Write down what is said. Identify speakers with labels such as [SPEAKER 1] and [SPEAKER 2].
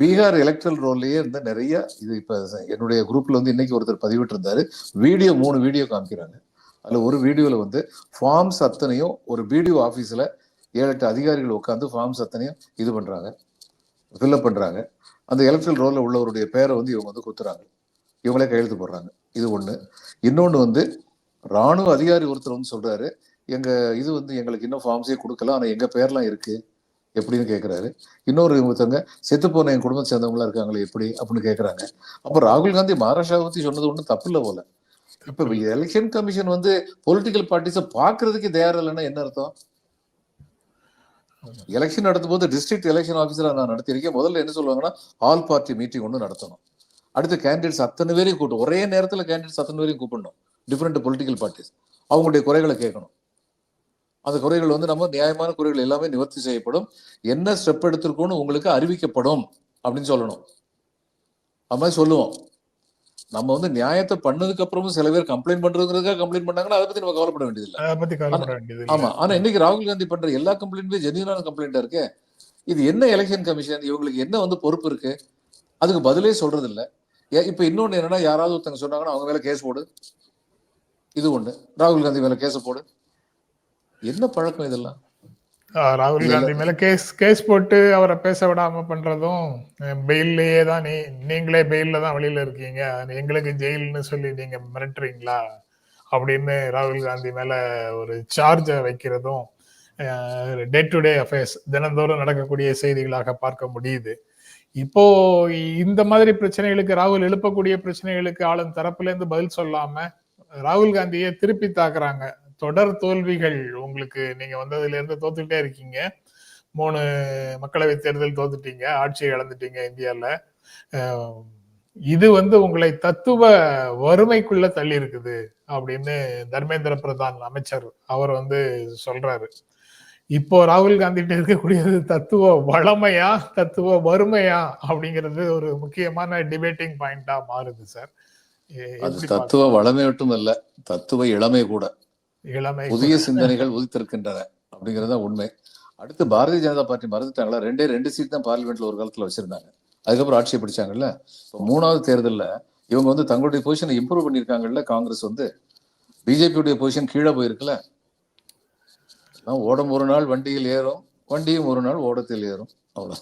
[SPEAKER 1] Bihar electoral ரோல்லையே இருந்த நிறைய இது இப்ப என்னுடைய குரூப்ல வந்து இன்னைக்கு ஒருத்தர் பதிவிட்டிருந்தாரு. வீடியோ மூணு வீடியோ காமிக்கிறாங்க. அதுல ஒரு வீடியோல வந்து ஃபார்ம்ஸ் அத்தனையும் ஒரு பிடிஓ ஆபீஸ்ல ஏழு எட்டு அதிகாரிகள் உட்காந்து ஃபார்ம்ஸ் அத்தனையும் இது பண்றாங்க. ஃபில்அப் பண்றாங்க. அந்த எலக்ட்ரல் ரோல்ல உள்ளவருடைய பேரை வந்து இவங்க வந்து குத்துறாங்க. இவங்களே கையெழுத்து போடுறாங்க. இது ஒண்ணு. இன்னொன்னு வந்து ராணுவ அதிகாரி ஒருத்தர் வந்து சொல்றாரு எங்க இது வந்து எங்களுக்கு இன்னும் ஃபார்ம்ஸே கொடுக்கல ஆனா எங்க பேர்லாம் இருக்கு? எப்படின்னு கேட்குறாரு இன்னொரு ஒருத்தவங்க செத்து போன என் குடும்பத்தை சேர்ந்தவங்களா இருக்காங்களே எப்படி? அப்படின்னு கேட்குறாங்க அப்போ ராகுல் காந்தி மகாராஷ்டிரா பற்றி சொன்னது ஒன்றும் தப்பு இல்லை போல. இப்போ எலெக்ஷன் கமிஷன் வந்து பொலிட்டிக்கல் பார்ட்டிஸை பார்க்கறதுக்கு தயார் இல்லைன்னா என்ன அர்த்தம்? எலெக்ஷன் நடத்தும் போது டிஸ்ட்ரிக்ட் எலெக்ஷன் ஆஃபீஸராக நான் நடத்தியிருக்கேன். முதல்ல என்ன சொல்லுவாங்கன்னா ஆல் பார்ட்டி மீட்டிங் ஒன்று நடத்தணும். அடுத்து கேண்டிடேட்ஸ் அத்தனை பேரையும் கூட்டும் ஒரே நேரத்தில் கேண்டிடேட்ஸ் அத்தனை பேரையும் கூப்பிடணும். டிஃப்ரெண்ட் பொலிட்டிக்கல் பார்ட்டிஸ் அவங்களுடைய குறைகளை கேட்கணும். அந்த குறைகள் வந்து நம்ம நியாயமான குறைகள் எல்லாமே நிவர்த்தி செய்யப்படும். என்ன ஸ்டெப் எடுத்திருக்கோன்னு உங்களுக்கு அறிவிக்கப்படும் அப்படின்னு சொல்லணும். அது மாதிரி சொல்லுவோம். நம்ம வந்து நியாயத்தை பண்ணதுக்கு அப்புறமும் சில பேர் கம்ப்ளைண்ட் பண்றதுக்காக கம்ப்ளைண்ட் பண்ணாங்கன்னா அதை பத்தி நம்ம கவலைப்பட வேண்டியதில்லை. ஆமா. ஆனா இன்னைக்கு ராகுல் காந்தி பண்ற எல்லா கம்ப்ளைண்ட்டுமே ஜென்யூனான கம்ப்ளைண்டா இருக்கு. இது என்ன எலெக்ஷன் கமிஷன் இவங்களுக்கு என்ன வந்து பொறுப்பு இருக்கு? அதுக்கு பதிலே சொல்றது இல்ல இப்ப இன்னொன்னு என்னன்னா யாராவது ஒருத்தங்க சொன்னாங்கன்னா அவங்க மேல கேஸ் போடு. இது ஒண்ணு. ராகுல் காந்தி மேல கேஸ் போடு. என்ன பழக்கம் இதெல்லாம்?
[SPEAKER 2] ராகுல் காந்தி மேல கேஸ் கேஸ் போட்டு அவரை பேச விடாம பண்றதும் பெயில்லயே தான் நீ நீங்களே பெயில்ல தான் வெளியில இருக்கீங்க. எங்களுக்கு ஜெயில்னு சொல்லி நீங்க மிரட்டுறீங்களா? அப்படின்னு ராகுல் காந்தி மேல ஒரு சார்ஜை வைக்கிறதும் டே டு டே அஃபேர்ஸ் தினந்தோறும் நடக்கக்கூடிய செய்திகளாக பார்க்க முடியுது. இப்போ இந்த மாதிரி பிரச்சனைகளுக்கு ராகுல் எழுப்பக்கூடிய பிரச்சனைகளுக்கு ஆளும் தரப்புல இருந்து பதில் சொல்லாம ராகுல் காந்தியை திருப்பி தாக்குறாங்க. தொடர் தோல்விகள் உங்களுக்கு நீங்க வந்ததுல இருந்து தோத்துக்கிட்டே இருக்கீங்க. மூணு மக்களவை தேர்தல் தோத்துட்டீங்க ஆட்சியை இழந்துட்டீங்க இந்தியால. அஹ் இது வந்து உங்களை தத்துவ வறுமைக்குள்ள தள்ளி இருக்குது அப்படின்னு தர்மேந்திர பிரதான் அமைச்சர் அவர் வந்து சொல்றாரு. இப்போ ராகுல் காந்திகிட்ட இருக்கக்கூடியது தத்துவ வளமையா தத்துவ வறுமையா அப்படிங்கிறது ஒரு முக்கியமான டிபேட்டிங் பாயிண்டா மாறுது சார்.
[SPEAKER 1] தத்துவ வளமை மட்டும் இல்ல தத்துவ இளமை கூட?
[SPEAKER 2] இளமை
[SPEAKER 1] புதிய சிந்தனைகள் உதித்திருக்கின்றன அப்படிங்கிறது தான் உண்மை. அடுத்து பாரதிய ஜனதா பார்ட்டி மறந்துட்டாங்களா? ரெண்டே ரெண்டு சீட் தான் பார்லிமெண்ட்ல ஒரு காலத்துல வச்சிருந்தாங்க. அதுக்கப்புறம் ஆட்சியை பிடிச்சாங்கல்ல? இப்போ மூணாவது தேர்தல்ல இவங்க வந்து தங்களுடைய பொசிஷனை இம்ப்ரூவ் பண்ணியிருக்காங்கல்ல காங்கிரஸ் வந்து? பிஜேபியுடைய பொசிஷன் கீழே போயிருக்குல்ல? ஓடம் ஒரு நாள் வண்டியில் ஏறும் வண்டியும் ஒரு நாள் ஓடத்தில் ஏறும். அவ்வளோ